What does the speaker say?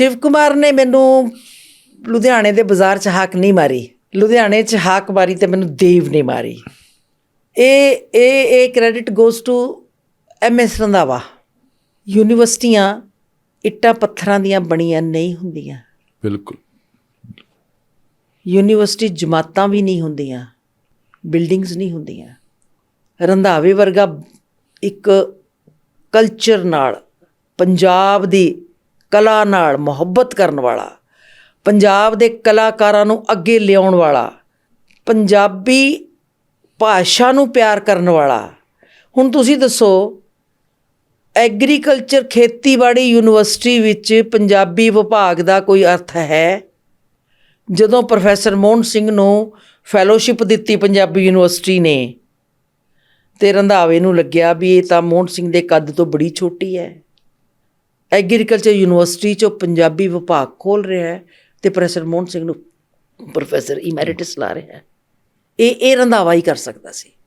ਸ਼ਿਵ ਕੁਮਾਰ ਨੇ ਮੈਨੂੰ ਲੁਧਿਆਣੇ ਦੇ ਬਾਜ਼ਾਰ 'ਚ ਹਾਕ ਨਹੀਂ ਮਾਰੀ। ਲੁਧਿਆਣੇ 'ਚ ਹਾਕ ਮਾਰੀ ਤੇ ਮੈਨੂੰ ਦੇਵ ਨੇ ਮਾਰੀ। ਇਹ ਇਹ ਇਹ credit goes to M S Randhawa. ਯੂਨੀਵਰਸਿਟੀਆਂ ਇੱਟਾਂ ਪੱਥਰਾਂ ਦੀਆਂ ਬਣੀਆਂ ਨਹੀਂ ਹੁੰਦੀਆਂ। ਬਿਲਕੁਲ। ਯੂਨੀਵਰਸਿਟੀ ਜਮਾਤਾਂ ਵੀ ਨਹੀਂ ਹੁੰਦੀਆਂ ਬਿਲਡਿੰਗਸ ਨਹੀਂ ਹੁੰਦੀਆਂ। ਰੰਧਾਵੇ ਵਰਗਾ ਇੱਕ ਕਲਚਰ ਨਾਲ ਪੰਜਾਬ ਦੀ ਕਲਾ ਨਾਲ ਮੁਹੱਬਤ ਕਰਨ ਵਾਲਾ, ਪੰਜਾਬ ਦੇ ਕਲਾਕਾਰਾਂ ਨੂੰ ਅੱਗੇ ਲਿਆਉਣ ਵਾਲਾ, ਪੰਜਾਬੀ ਭਾਸ਼ਾ ਨੂੰ ਪਿਆਰ ਕਰਨ ਵਾਲਾ। ਹੁਣ ਤੁਸੀਂ ਦੱਸੋ, ਐਗਰੀਕਲਚਰ ਖੇਤੀਬਾੜੀ ਯੂਨੀਵਰਸਿਟੀ ਵਿੱਚ ਪੰਜਾਬੀ ਵਿਭਾਗ ਦਾ ਕੋਈ ਅਰਥ ਹੈ? ਜਦੋਂ ਪ੍ਰੋਫੈਸਰ ਮੋਹਨ ਸਿੰਘ ਨੂੰ ਫੈਲੋਸ਼ਿਪ ਦਿੱਤੀ ਪੰਜਾਬੀ ਯੂਨੀਵਰਸਿਟੀ ਨੇ, ਤੇ ਰੰਧਾਵੇ ਨੂੰ ਲੱਗਿਆ ਵੀ ਇਹ ਤਾਂ ਮੋਹਨ ਸਿੰਘ ਦੇ ਕੱਦ ਤੋਂ ਬੜੀ ਛੋਟੀ ਹੈ। ਐਗਰੀਕਲਚਰ ਯੂਨੀਵਰਸਿਟੀ ਚੋਂ ਪੰਜਾਬੀ ਵਿਭਾਗ ਖੋਲ ਰਿਹਾ ਹੈ ਤੇ ਪ੍ਰੋਫੈਸਰ ਮੋਹਨ ਸਿੰਘ ਨੂੰ ਪ੍ਰੋਫੈਸਰ ਇਮੈਰਿਟਸ ਲਾ ਰਿਹਾ ਹੈ। ਇਹ ਇਹ ਰੰਧਾਵਾ ਹੀ ਕਰ ਸਕਦਾ ਸੀ।